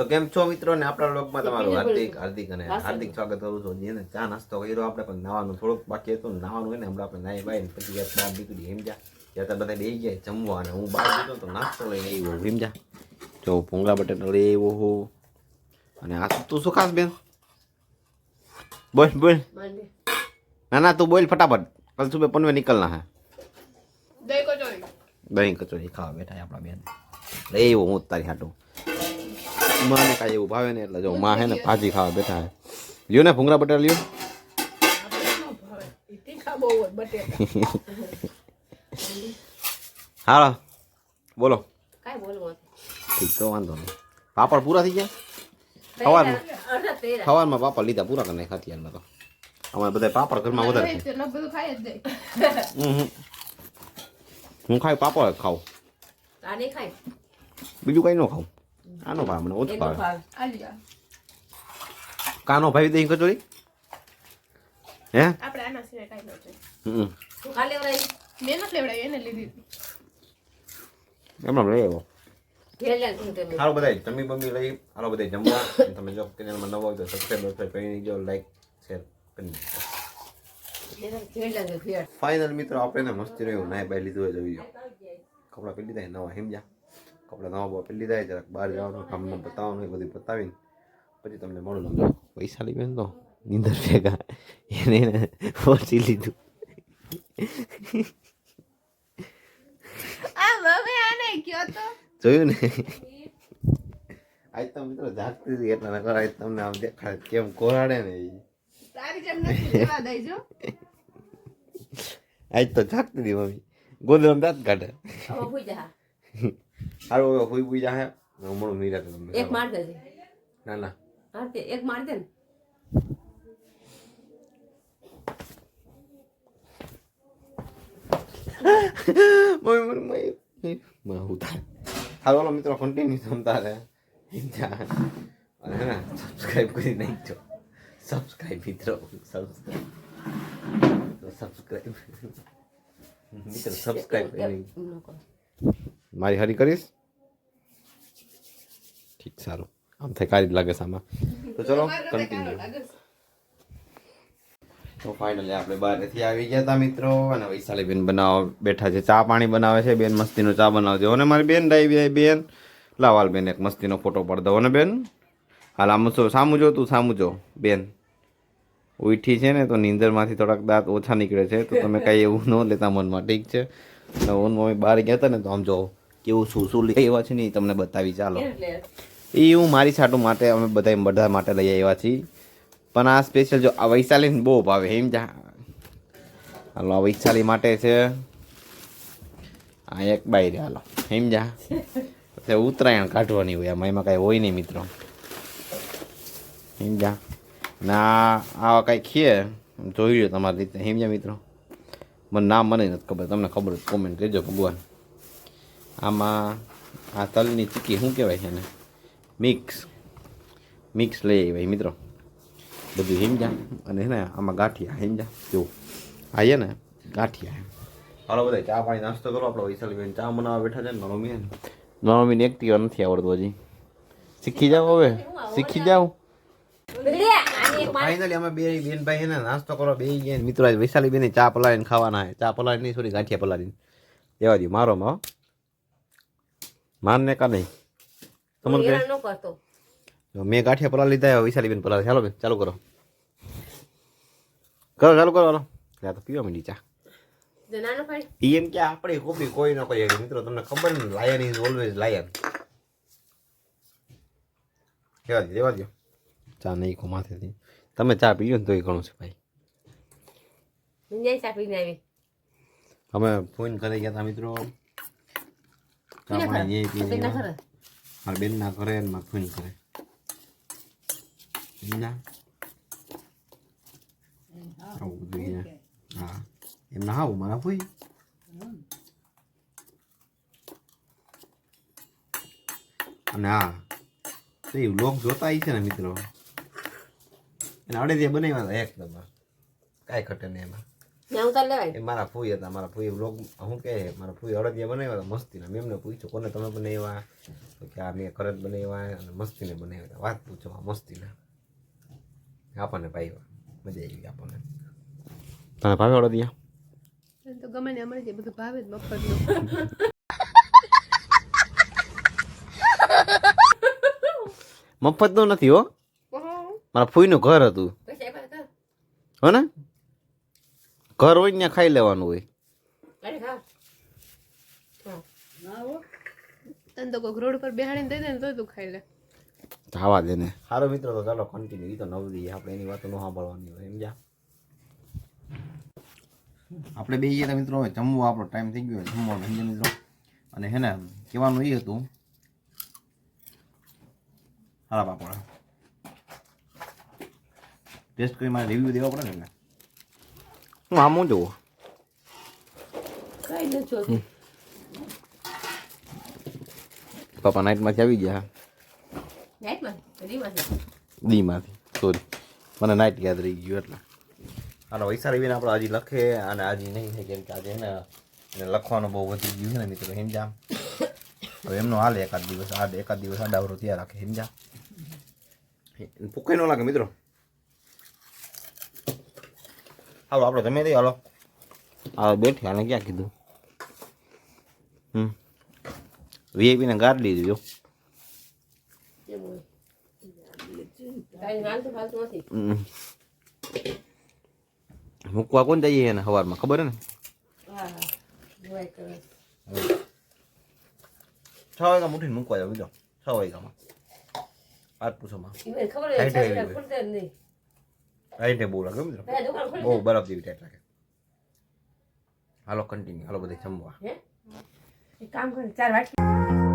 તો કેમ છો મિત્રો? ને આપણા લોકમાં તમારું હાર્દિક હાર્દિક અને હાર્દિક સ્વાગત કરું છું. જેને ચા નાસ્તો કર્યો આપણે પણ નાવાનું થોડુંક બાકી હતું. નાવાનું હોય ને હમણાં આપણે નાઈ બાઈ પછી યાર બહાર નીકળી હિમજા ત્યાં બધા બે ગયા જમવા અને હું બહાર જતો તો નાસ્તો લઈને આવ્યો હિમજા જો. ભૂંગળા બટેટા લઈ આવ્યો હો. અને આ તું શું ખાસ બેન? બોલ બોલ. ના ના તું બોલ ફટાફટ. કલ સુબે પનવે નીકળના હે. દહીં કચોરી. દહીં કચોરી ખાવા બેઠા આપણા બેન. લઈ આવ્યો હું તારી હાટું. માને કાંઈ એવું ભાવે ને એટલે જો માં હે ને ભાજી ખાવા બેઠા હે. લ્યો ને ભૂંગળા બટેટા લ્યો. ઈ તીખા બહુ હોય બટેટા હાલો બોલો. કાંઈ બોલવું તો વાંધો નહીં. પાપડ પૂરા થઈ ગયા? ખવારમાં ખવારમાં પાપડ લીધા પૂરા કરી નાખ્યા અત્યારમાં તો. અમારે બધા પાપડ ઘરમાં વધારે છે. તે બધું ખાઈ જ દે. હમ હમ. હું ખાઈ પાપડ ખાઉં. બીજું કઈ ન ખાઉં. આનો ભાવ મને ઓછું ભાવે. કાનો ભાઈ દહીં કચોરી હે? આપણે આના સિવાય કાઈ ન છે હમ. તું ખાલી વરાઈ મેં નથી લેવડાવી એને લીધી. હતી. લઈ આવ્યો. હાલો બધા તમે મમ્મી લઈ હાલો બધા જમવા. તમે જો ચેનલમાં નવો હોય તો સબસ્ક્રાઈબ કરી દેજો લાઈક શેર કરી દેજો ફાઇનલ મિત્રો આપણે મસ્તી રહ્યું. નાય બાય લીધું હોય જોઈ કપડાં પહેરી દીધા નવા હિમજા કપડાં નવા પહેરી લીધા જરાક બહાર જવાનું કામમાં બતાવવાનું એ બધું બતાવીને પછી તમને મળું લઉં પૈસા લઈ બેન તો નીંદર ભેગા. એને પહોંચી લીધું. જોયું ને? આજ તો મિત્રો જાગતી હતી એટલા નકર આજ તમને આમ દેખાડે કેમ કોરાડે ને આજ તો જાગતી હતી મમ્મી. ગોદરામ દાંત કાઢે. હવે હુઈ જા. સારું હવે હોઈ બુઈ જાહે હું મળું મીરા તમને એક માર દેજે ના ના હા તે એક માર દે ને મમ્મી મમ્મી મમ્મી માં થાય હાલો મિત્રો કન્ટિન્યુ જમતા રહે અને ના સબસ્ક્રાઇબ કરી નાખજો સબસ્ક્રાઇબ મિત્રો સબસ્ક્રાઇબ સબસ્ક્રાઇબ મિત્રો સબસ્ક્રાઇબ કરો. મારી હરી કરીશ ઠીક સારું. આમ થાય કારી જ લાગે સામા તો ચલો કન્ટિન્યુ તો ફાઇનલી આપણે બહારથી આવી ગયા હતા મિત્રો અને વૈશાલી બેન બનાવ બેઠા છે. ચા પાણી બનાવે છે બેન મસ્તીનો ચા બનાવજો. અને મારી બેન ડાઈ બેન. લાવાલ બેન એક મસ્તીનો ફોટો પડ દો ને બેન? હાલ આમ શું સામું જો તું સામું જો. બેન ઉઠી છે ને તો નીંદરમાંથી થોડાક દાંત ઓછા નીકળે છે તો તમે કાંઈ એવું ન લેતા મનમાં ઠીક છે? અને હું મમ્મી બહાર ગયા હતા ને તો આમ જો કેવું શું શું લઈ એવા છે ને એ તમને બતાવી ચાલો. એટલે એ હું મારી છાટું માટે અમે બધા બધા માટે લઈ આવ્યા છીએ. પણ આ સ્પેશિયલ જો આ વૈશાલીને બહુ ભાવે એમ જા હાલો, આ વૈશાલી માટે છે. આ એક બાઈ રે હાલો. એમ જા પછી ઉત્તરાયણ કાઢવાની હોય આમાં, એમાં કાંઈ હોય નહીં મિત્રો. એમ જા ના આવા કાંઈ ખીએ જોઈ લો તમારી રીતે. એમ જા મિત્રો. મને નામ મને નથી ખબર. તમને ખબર કોમેન્ટ કરજો ભગવાન. આમાં આ તલની ચીકી શું કહેવાય છે ને મિક્સ મિક્સ લઈ આવ્યા મિત્રો. બધું હિમજા અને ને આમાં ગાંઠિયા હિમજા જો આ છે ને ગાંઠિયા. હાલો બધા ચા પાણી નાસ્તો કરો આપણો વૈશાલી બેન ચા બનાવવા બેઠા છે ને મમ્મી મમ્મીને એકટીવા નથી આવડતું હજી. શીખી જાઓ હવે. શીખી જાઓ. ફાઇનલી અમે બે બેન ભાઈ એને ને નાસ્તો કરો બે ગયા મિત્રો આજ વૈશાલી બેન ચા પલાળીને ખાવાના હે ચા પલાળી નહીં થોડી ગાંઠિયા પલાળીને. દેવા દઉં મારો માં હો. મારને કા નહીં? તમને કે ન કરતો. મેં ગાંઠિયા પલા લીધા હવે વૈશાલી બેન પલા ચાલો બેન ચાલુ કરો. કરો ચાલુ કરો હાલો. લે તો પીવા માંડી ચા. એમ કે આપણે કોપી કોઈ ન કરીએ મિત્રો તમને ખબર ને લાયન ઇઝ ઓલવેઝ લાયન કેવા દે દેવા દો ચા નહીં કો માથેથી. તમે ચા પીજો ને તોય ઘણું છે ભાઈ. આવી? અમે ફોન કરી ગયા હતા મિત્રો. ચા પાણી ના ખરા? મારા બેન ના કરે ને મારા ફોન કરે એમના? આવું બધું. હા. એમના હાવ, મારા ફોઈ અને હા તો એ વ્લોગ જોતા છે ને મિત્રો. એને અડે બનાવ્યા હતા એક નંબર કાંઈ ખટે નહીં એમાં. ત્યાં ઉતાર લેવાય. એ મારા ફૂઈ હતા મારા ફૂઈ બ્લોગ શું કહે મારા ફૂઈ અડદિયા બનાવ્યા હતા મસ્તીના. મેં એમને પૂછ્યું કોને તમે બનાવ્યા? તો કે આ મેં કરત બનાવ્યા અને મસ્તીને બનાવ્યા હતા. વાત પૂછો મસ્તીના. આપણને પાવ્યા મજા આવી આપણને. તને ભાવે અડદિયા? તો ગમે ને જાય બધું ભાવે જ મફતનું મફતનું નથી હો. મારા ફૂઈનું ઘર હતું? હો ને? ઘર હોય ને ત્યાં ખાઈ લેવાનું હોય. તને તો કોઈક રોડ પર બેહાડીને દઈ દે ને તું ખાઈ લે. જવા દે ને. સારો મિત્રો તો ચાલો કન્ટિન્યુ એ તો નવરી આપણે એની વાતો ન સાંભળવાની હોય સમજ્યા? આપણે બે ગયા મિત્રો હવે જમવું આપણો ટાઈમ થઈ ગયો જમવાનો સમજ્યા મિત્રો? અને હે ને કહેવાનું એ હતું. હારા બાપડા. ટેસ્ટ કરી મારે રિવ્યૂ દેવા પડે ને એટલે. હું નથી જોતું પપ્પા નાઇટમાંથી આવી ગયા. દીમાંથી સોરી મને નાઇટ યાદ રહી ગયું એટલે. અને વૈસા રહીને આપણે હજી લખે અને હજી નહીં થાય કેમ કે આજે એને એને લખવાનું બહુ વધી ગયું છે ને મિત્રો હિમજા હવે એમનો હાલે એકાદ દિવસ આ એકાદ દિવસ આડાવરો ત્યાં રાખે હિમજા ભૂખાઈ ન લાગે મિત્રો. હાલો આપણે તમે દઈએ હાલો. હા બેઠી આને ક્યાં કીધું? હમ. વીઆઈપીને ગાર લીધી જો. મૂકવા કોણ જઈએ એને સવારમાં ખબર હે ને? છ વાગ્યા ઉઠીને મૂકવા જાવ બીજો. છ વાગ્યામાં. પૂછોમાં ઈવન ખબર રાઈટે બહુ લાગે બહુ બરફ જેવી ટાઈટ લાગે હાલો કન્ટિન્યુ હાલો બધે જમવા. કામ કર ચાર વાટકી.